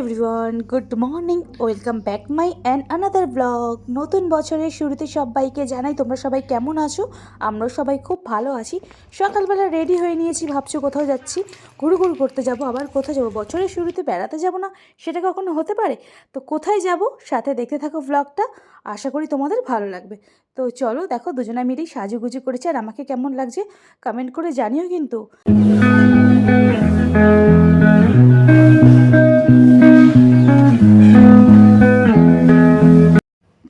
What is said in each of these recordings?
Everyone good morning welcome back my and another vlog নতুন বছরের শুরুতে সবাইকে জানাই তোমরা সবাই কেমন আছো? আমরা সবাই খুব ভালো আছি। সকালবেলা রেডি হয়ে নিয়েছি, ভাবছ কোথাও যাচ্ছি? ঘুরু ঘুরু করতে যাব, আবার কোথায় যাব? বছরের শুরুতে বেড়াতে যাব না, সেটা কখনো হতে পারে? তো কোথায় যাব? সাথে দেখতে থাকো ব্লগটা আশা করি তোমাদের ভালো লাগবে। তো চলো দেখো, দুজনে মিলেই সাজুগুজু করেছে, আর আমাকে কেমন লাগছে কমেন্ট করে জানিও কিন্তু।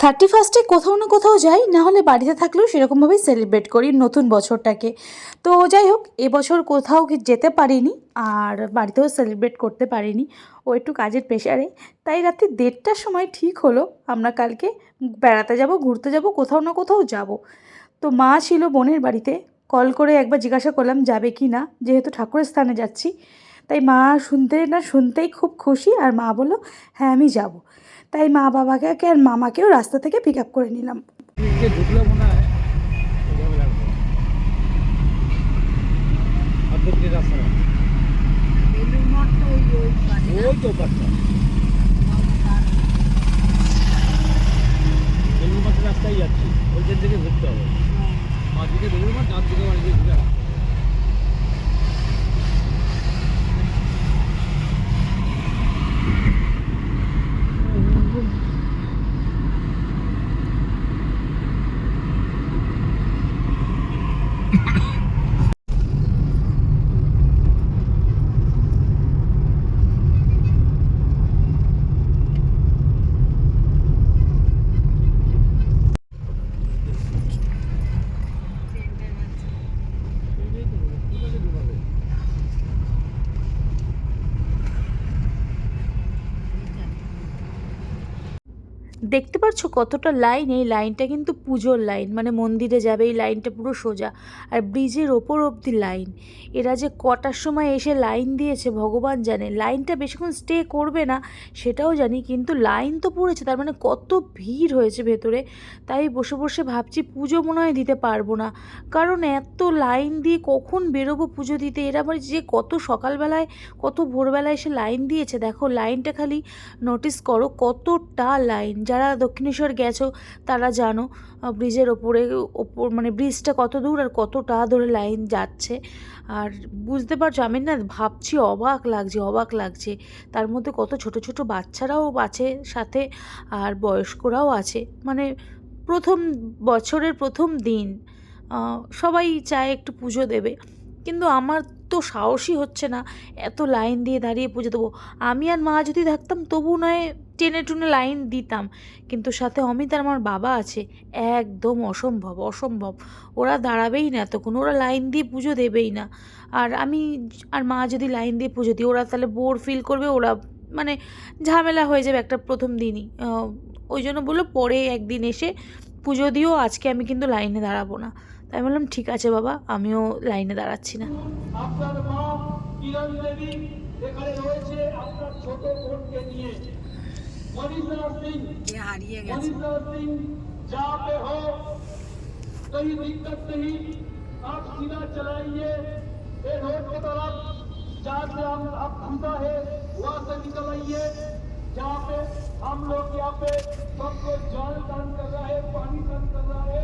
থার্টি ফার্স্টে কোথাও না কোথাও যাই, না হলে বাড়িতে থাকলেও সেরকমভাবেই সেলিব্রেট করি নতুন বছরটাকে। তো যাই হোক এবছর কোথাও যেতে পারিনি, আর বাড়িতেও সেলিব্রেট করতে পারিনি, ও একটু কাজের প্রেশারে তাই রাত্রি দেড়টার সময় ঠিক হলো, আমরা কালকে বেড়াতে যাব, ঘুরতে যাব, কোথাও না কোথাও যাব। তো মা ছিল বোনের বাড়িতে কল করে একবার জিজ্ঞাসা করলাম, যাবে কি না? যেহেতু ঠাকুরের স্থানে যাচ্ছি। তাই মা শুনতে না শুনতেই খুব খুশি, আর মা বলল হ্যাঁ আমি যাব। তাই মা বাবাকে আর মামাকেও রাস্তা থেকে পিক আপ করে নিলাম। ওই তো রাস্তায় যাচ্ছি। ওইখান থেকে ঘুরতে হবে। দিকে বেলুর মাঠ, ডান দিকে বাড়ি ঘুরে আসতে হবে। এইটাই তো, কোথায় ঢুকাবে? দেখতে পাচ্ছ কতটা লাইন এই লাইনটা কিন্তু পুজোর লাইন মানে মন্দিরে যাবে, এই লাইনটা পুরো সোজা। আর ব্রিজের ওপর অবধি লাইন এরা যে কটার সময় এসে লাইন দিয়েছে, ভগবান জানে। লাইনটা বেশিক্ষণ স্টে করবে না, সেটাও জানি, কিন্তু লাইন তো পড়েছে, তার মানে কত ভিড় হয়েছে ভেতরে। তাই বসে বসে ভাবছি পুজো মনে হয় দিতে পারব না। কারণ এত লাইন দিয়ে কখন বেরোবো পুজো দিতে? এরা আবার যে কত সকালবেলায়, কত ভোরবেলায় এসে লাইন দিয়েছে। দেখো লাইনটা খালি নোটিস করো কতটা লাইন যারা দক্ষিণেশ্বর গেছো, তারা জানো ব্রিজের ওপরে, ওপর মানে ব্রিজটা কত দূর আর কতটা ধরে লাইন যাচ্ছে। আর বুঝতে পারছ, আমি না ভাবছি, অবাক লাগছে অবাক লাগছে। তার মধ্যে কত ছোট ছোট বাচ্চারাও আছে সাথে আর বয়স্করাও আছে। মানে প্রথম বছরের প্রথম দিন সবাই চায় একটু পুজো দেবে। কিন্তু আমার তো সাহসই হচ্ছে না। এত লাইন দিয়ে দাঁড়িয়ে পুজো দেবো। আমি আর মা যদি থাকতাম, তবু নয় টেনে টুনে লাইন দিতাম। কিন্তু সাথে অমিত আর আমার বাবা আছে, একদম অসম্ভব অসম্ভব। ওরা দাঁড়াবেই না এতক্ষণ, ওরা লাইন দিয়ে পুজো দেবেই না। আর আমি আর মা যদি লাইন দিয়ে পুজো দিই, ওরা তাহলে বোর ফিল করবে, ওরা মানে ঝামেলা হয়ে যাবে একটা প্রথম দিনই। ওই জন্য বলল পরে একদিন এসে পুজো দিও, আজকে আমি কিন্তু লাইনে দাঁড়াবো না। তাই বললাম ঠিক আছে বাবা আমিও লাইনে দাঁড়াচ্ছি না আপনার মা কিরণ দেবী এখানে রয়েছে আপনার ছোট বোনকে নিয়ে মনীষা সিং ये हारिए गए मनीषा सिंह जहाँ पे हो कोई दिक्कत नहीं आप सीधा चलाइए ये रोड की तरफ जहाँ से हम आप खुदा है वहाँ से निकल आइए जहाँ पे हम लोग यहाँ पे सबको जल दान कर रहा है पानी दान कर रहा है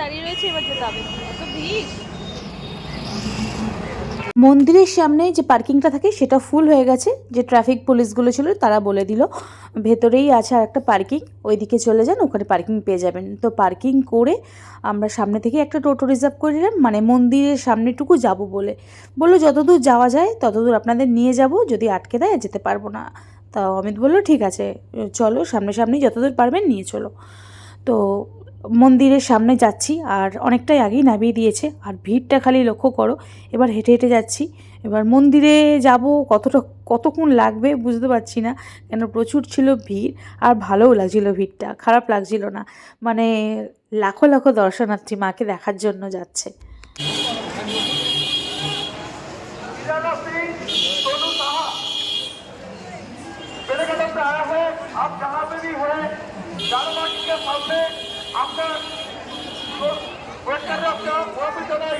দাঁড়িয়ে রয়েছে, এবার যেতে হবে। এত মন্দিরের সামনে যে পার্কিংটা থাকে, সেটা ফুল হয়ে গেছে। যে ট্রাফিক পুলিশগুলো ছিল, তারা বলে দিল, ভেতরেই আছে আর একটা পার্কিং, ওইদিকে চলে যান, ওখানে পার্কিং পেয়ে যাবেন। তো পার্কিং করে আমরা সামনে থেকে একটা টোটো রিজার্ভ করে নিলাম মানে মন্দিরের সামনেটুকু যাব বলে। বলল, যতদূর যাওয়া যায়, ততদূর আপনাদের নিয়ে যাব, যদি আটকে দেয় যেতে পারব না। তা অমিত বলল, ঠিক আছে, চলো, সামনাসামনি যতদূর পারবেন, নিয়ে চলো। তো মন্দিরের সামনে যাচ্ছি আর অনেকটাই আগেই নামিয়ে দিয়েছে আর ভিড়টা খালি লক্ষ্য করো এবার হেঁটে হেঁটে যাচ্ছি এবার মন্দিরে যাব কতটা কতক্ষণ লাগবে বুঝতে পারছি না কেন প্রচুর ছিল ভিড় আর ভালোও লাগছিল ভিড়টা খারাপ লাগছিল না মানে লাখো লাখো দর্শনার্থী মাকে দেখার জন্য যাচ্ছে हीरा सिंह सोनू साहा मेरे कदम पे आया है आप जहाँ पे भी हैं दारूबाटी के सामने আপনার ওয়েস্টার আপনার প্রভাবিত নাই।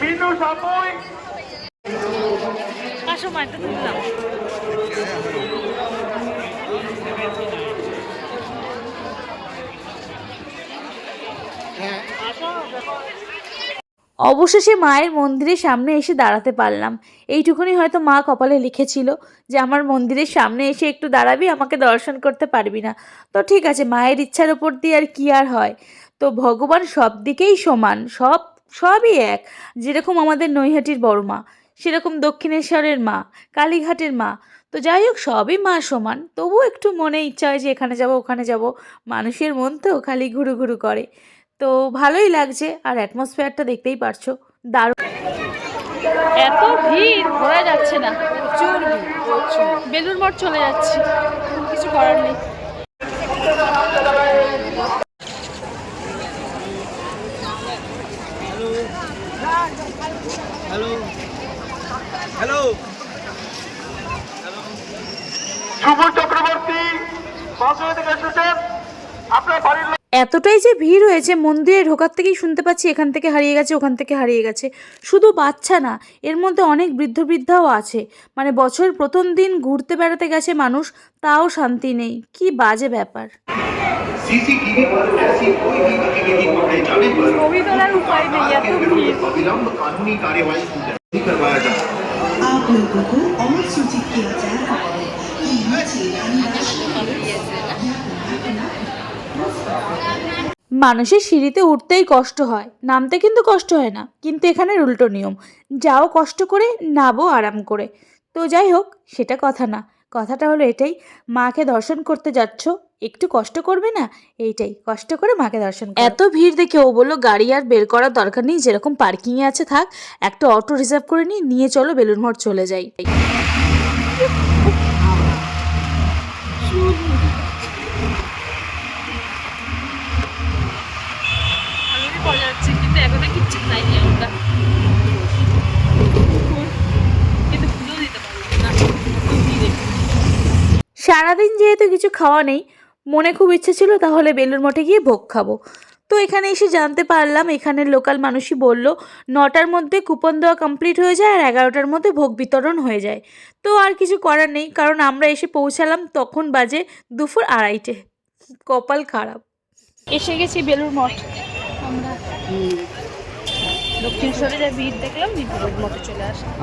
মিনু সাময় সময় তো তুললাম হ্যাঁ। আসো অবশেষে মায়ের মন্দিরের সামনে এসে দাঁড়াতে পারলাম। এইটুকুনি হয়তো মা কপালে লিখেছিল যে, আমার মন্দিরের সামনে এসে একটু দাঁড়াবি, আমাকে দর্শন করতে পারবি না। তো ঠিক আছে, মায়ের ইচ্ছার ওপর দিয়ে আর কী আর হয়? তো ভগবান সব দিকেই সমান, সব, সবই এক, যেরকম আমাদের নৈহাটির বড় মা, সেরকম দক্ষিণেশ্বরের মা, কালীঘাটের মা। তো যাই হোক, সবই মা সমান, তবুও একটু মনে ইচ্ছা হয় যে, এখানে যাব, ওখানে যাব। মানুষের মন তো খালি ঘুরু ঘুরু করে। তো ভালোই লাগছে আর অ্যাটমসফিয়ারটা দেখতেই পারছ। দারুণ। এত ভিড় ঘোরা যাচ্ছে না। প্রচুর বেলুর মঠ চলে যাচ্ছি। কিছু করার নেই। হ্যালো হ্যালো শুভ চক্রবর্তী এসেছেন। আপনার বাড়ির এতটাই যে ভিড় হয়েছে মন্দিরে ঢোকার থেকেই শুনতে পাচ্ছি এখান থেকে হারিয়ে গেছে ওখান থেকে হারিয়ে গেছে শুধু বাচ্চা না এর মধ্যে অনেক বৃদ্ধ বৃদ্ধাও আছে মানে বছরের প্রথম দিন ঘুরতে বেড়াতে গেছে মানুষ তাও শান্তি নেই কি বাজে ব্যাপার सीसीटीवी पर ऐसी कोई भी गतिविधि पकड़े जाने पर ছবি তোলার উপায় নেই এত ভিড় अविलंब कानूनी कार्यवाही नहीं करवाया जा सकता आप लोगों को और सूचित किया जा रहा है कि नीचे মানুষের সিঁড়িতে উঠতেই কষ্ট হয়। নামতে কিন্তু কষ্ট হয় না, কিন্তু এখানে উল্টো নিয়ম। যাও কষ্ট করে, নাবো আরাম করে। তো যাই হোক, সেটা কথা না। কথাটা হলো এটাই, মাকে দর্শন করতে যাচ্ছ, একটু কষ্ট করবে না? এইটাই, কষ্ট করে মাকে দর্শন। এত ভিড় দেখে ও বলল, গাড়ি আর বের করার দরকার নেই, যেরকম পার্কিংয়ে আছে থাক, একটা অটো রিজার্ভ করে নিই নিয়ে চলো বেলুন মঠ চলে যাই মজা হচ্ছে কিন্তু এখনও কিচ্ছু খাইনি আমরা। কিন্তু পুজো দিতে পারব না। সারাদিন যেহেতু কিছু খাওয়া নেই মনে খুব ইচ্ছে ছিল তাহলে বেলুর মঠে গিয়ে ভোগ খাব। তো এখানে এসে জানতে পারলাম এখানের লোকাল মানুষই বলল নটার মধ্যে কুপন দেওয়া কমপ্লিট হয়ে যায় আর এগারোটার মধ্যে ভোগ বিতরণ হয়ে যায়। তো আর কিছু করার নেই কারণ আমরা এসে পৌঁছালাম তখন বাজে দুপুর আড়াইটে। কপাল খারাপ। এসে গেছি বেলুর মঠ। দক্ষিণেশ্বরে যা ভিড় দেখলাম বেলুর মঠে চলে আসলাম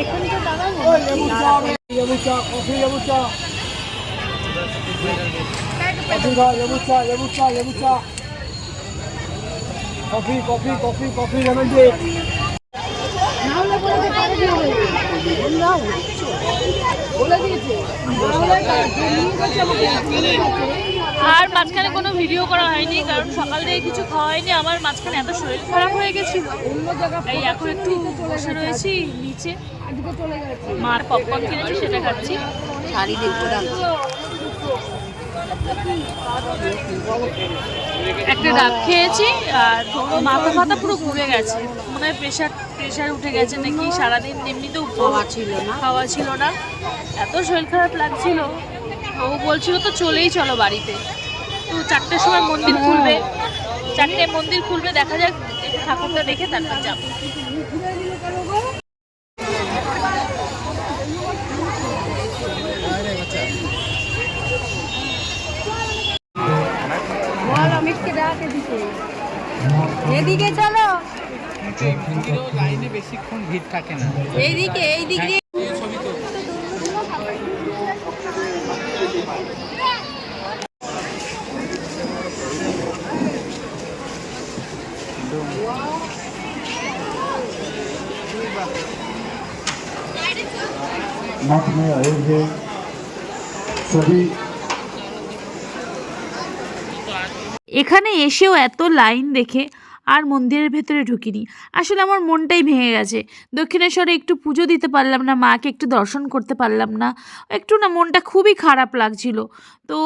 এখানে তো দাঁড়াবো লেবু চা কফি লেবু চা। কফি লেবু চা লেবু চা লেবু চা। Coffee coffee coffee coffee lemon tea আর মাঝখানে কোনো ভিডিও করা হয়নি কারণ সকাল থেকে কিছু খাওয়া হয়নি। আমার মাঝখানে এত শরীর খারাপ হয়ে গেছিল। তাই এখন একটু বসে রয়েছি নিচে। মার পপকর্ন কিনেছি সেটা খাচ্ছি। শাড়ি একটা ডাব খেয়েছি আর মাথা ফাতা পুরো ঘুরে গেছে। মনে হয় প্রেশার প্রেশার উঠে গেছে নাকি? সারাদিন এমনিতেও খাওয়া ছিল না। খাওয়া ছিল না। এত শরীর খারাপ লাগছিল। ও বলছিল তো চলেই চলো বাড়িতে। তো চারটের সময় মন্দির খুলবে। চারটে মন্দির খুলবে দেখা যাক। একটু ঠাকুরটা দেখে তারপর যাব। এদিকে চলো। লাইনে বেশিক্ষণ ভিড় থাকে না এইদিকে এইদিক দিয়ে मठ में आए हुए सभी এখানে এসেও এত লাইন দেখে আর মন্দিরের ভেতরে ঢুকিনি। আসলে আমার মনটাই ভেঙে গেছে। দক্ষিণেশ্বরে একটু পুজো দিতে পারলাম না, মাকে একটু দর্শন করতে পারলাম না। একটু না মনটা খুবই খারাপ লাগছিল। তো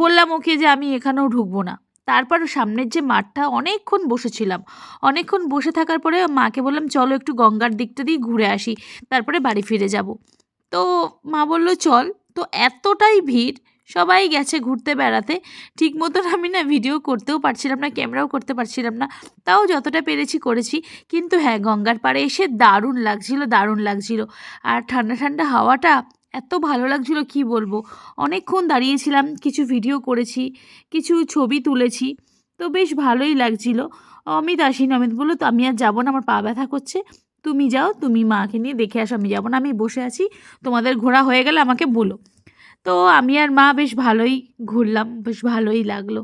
বললাম ওকে যে আমি এখানেও ঢুকবো না। তারপর সামনের যে মাঠটা অনেকক্ষণ বসেছিলাম। অনেকক্ষণ বসে থাকার পরে মাকে বললাম, চলো একটু গঙ্গার দিকটা দিয়ে ঘুরে আসি। তারপরে বাড়ি ফিরে যাব। তো মা বলল, চল। তো এতটাই ভিড় সবাই গেছে ঘুরতে, বেড়াতে। ঠিক মতন আমি না ভিডিও করতেও পারছিলাম না ক্যামেরাও করতে পারছিলাম না। তাও যতটা পেরেছি করেছি। কিন্তু হ্যাঁ গঙ্গার পাড়ে এসে দারুণ লাগছিল দারুণ লাগছিল। আর ঠান্ডা ঠান্ডা হাওয়াটা এত ভালো লাগছিল, কি বলব? অনেকক্ষণ দাঁড়িয়েছিলাম, কিছু ভিডিও করেছি, কিছু ছবি তুলেছি। তো বেশ ভালোই লাগছিল। অমিত আসিনি। অমিত বলল তো আমি আর যাব না, আমার পা ব্যথা করছে। তুমি যাও, তুমি মাকে নিয়ে দেখে আসো। আমি যাব না, আমি বসে আছি। তোমাদের ঘোরা হয়ে গেলে আমাকে বলো। তো আমি আর মা বেশ ভালোই ঘুরলাম বেশ ভালোই লাগল।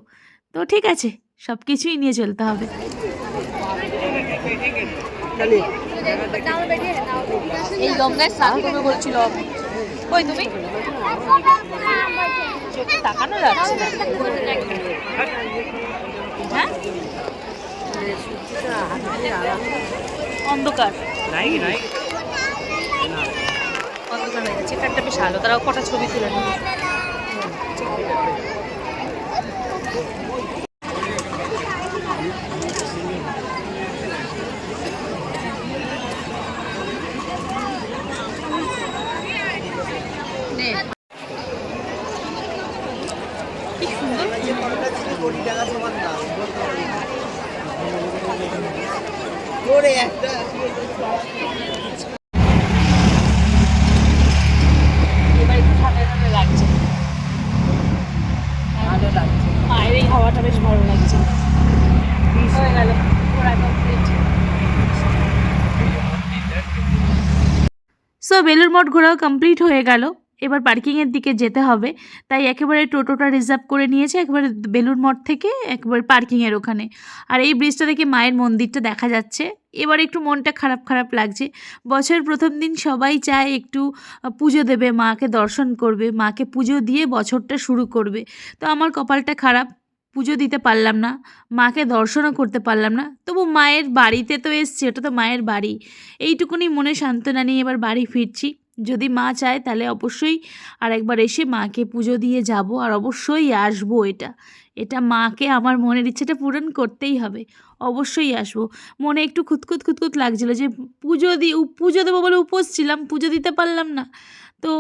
তো ঠিক আছে সব কিছুই নিয়ে চলতে হবে। এই গঙ্গায় স্নান করবে বলছিল কই তুমি? তাকানো যাচ্ছে হ্যাঁ? অন্ধকার। অন্ধকার হয়ে যাচ্ছে এটা একটা বেশ আলো তারাও কটা ছবি তুলে নেবে? কি সুন্দর এবার একটু ঠান্ডা ঠান্ডা লাগছে ভালো লাগছে মায়ের এই হাওয়াটা বেশ ভালো লাগছে। হয়ে গেল। সো বেলুর মঠ ঘোরাও কমপ্লিট হয়ে গেল। এবার পার্কিংয়ের দিকে যেতে হবে। তাই একেবারে টোটোটা রিজার্ভ করে নিয়েছে একেবারে বেলুর মঠ থেকে একেবারে পার্কিংয়ের ওখানে। আর এই ব্রিজটা থেকে মায়ের মন্দিরটা দেখা যাচ্ছে। এবার একটু মনটা খারাপ খারাপ লাগছে। বছরের প্রথম দিন সবাই চায় একটু পুজো দেবে মাকে দর্শন করবে মাকে পুজো দিয়ে বছরটা শুরু করবে। তো আমার কপালটা খারাপ। পুজো দিতে পারলাম না, মাকে দর্শনও করতে পারলাম না, তবু মায়ের বাড়িতে তো এসছি ওটা তো মায়ের বাড়ি। এইটুকুনি মনে সান্ত্বনা নিয়ে এবার বাড়ি ফিরছি। যদি মা চায় তাহলে অবশ্যই আর একবার এসে মাকে পুজো দিয়ে যাব আর অবশ্যই আসব এটা। এটা মাকে আমার মনের ইচ্ছেটা পূরণ করতেই হবে, অবশ্যই আসব। মনে একটু খুঁতখুত খুঁতখুত লাগছিল যে পুজো দিয়ে পুজো দেবো বলে উপোস ছিলাম, পুজো দিতে পারলাম না। তো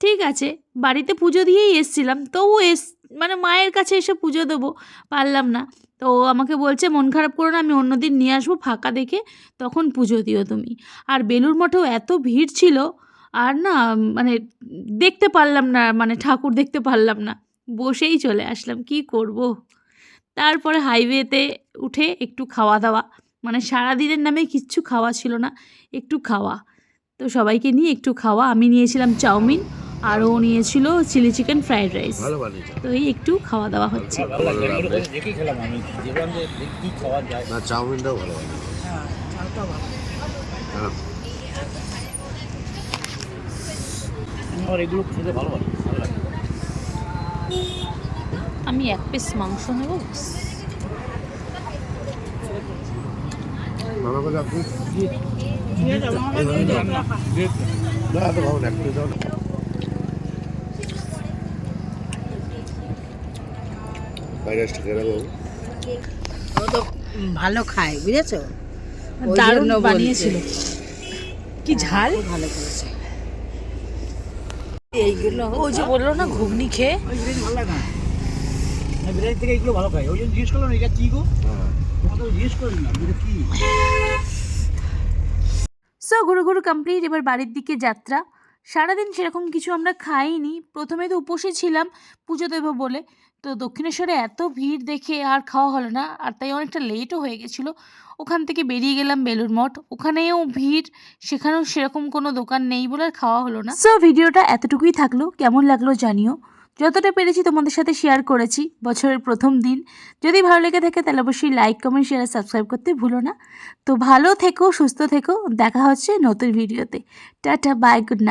ঠিক আছে, বাড়িতে পুজো দিয়েই এসছিলাম তবু এস মানে মায়ের কাছে এসে পুজো দেবো, পারলাম না। তো আমাকে বলছে, মন খারাপ করো না, আমি অন্যদিন নিয়ে আসব, ফাঁকা দেখে তখন পুজো দিও তুমি। আর বেলুর মঠেও এত ভিড় ছিল, আর না মানে দেখতে পারলাম না মানে ঠাকুর দেখতে পারলাম না। বসেই চলে আসলাম, কি করব? তারপরে হাইওয়েতে উঠে একটু খাওয়া দাওয়া মানে সারাদিনের নামে কিচ্ছু খাওয়া ছিল না, একটু খাওয়া। তো সবাইকে নিয়ে একটু খাওয়া, আমি নিয়েছিলাম চাউমিন আর ও নিয়েছিল চিলি চিকেন ফ্রাইড রাইস তো এই একটু খাওয়া দাওয়া হচ্ছে আমি এক পিস মাংস যেলাম ও তো ভালো খায় বুঝেছ? ওই দারুণ বানিয়েছিল। কি ঝাল? ভালো করেছে। এইগুলো ও যে বলল না ঘুগনি খেয়ে? বিরিয়ানি বিরিয়ানি থেকে এগুলো ভালো খাই ওই জন্য জিজ্ঞেস করলাম এটা কী গো? তোমাকে তো জিজ্ঞেস করি এটা কী? সো ঘুরু ঘুরু কমপ্লিট এবার বাড়ির দিকে যাত্রা। সারাদিন সেরকম কিছু আমরা খাইনি। প্রথমে তো উপসে ছিলাম পুজো দেবো বলে। তো দক্ষিণেশ্বরে এত ভিড় দেখে আর খাওয়া হলো না, আর তাই অনেকটা লেটও হয়ে গেছিল। ওখান থেকে বেরিয়ে গেলাম বেলুর মঠ। ওখানেও ভিড়, সেখানেও সেরকম কোনো দোকান নেই বলে আর খাওয়া হলো না। সো ভিডিওটা এতটুকুই থাকল। কেমন লাগল জানিও। যতটা পেরেছি তোমাদের সাথে শেয়ার করেছি বছরের প্রথম দিন। যদি ভালো লেগে থাকে তাহলে অবশ্যই লাইক কমেন্ট শেয়ার সাবস্ক্রাইব করতে ভুলো না। তো ভালো থেকো, সুস্থ থেকো। দেখা হচ্ছে নতুন ভিডিওতে টাটা বাই গুড নাইট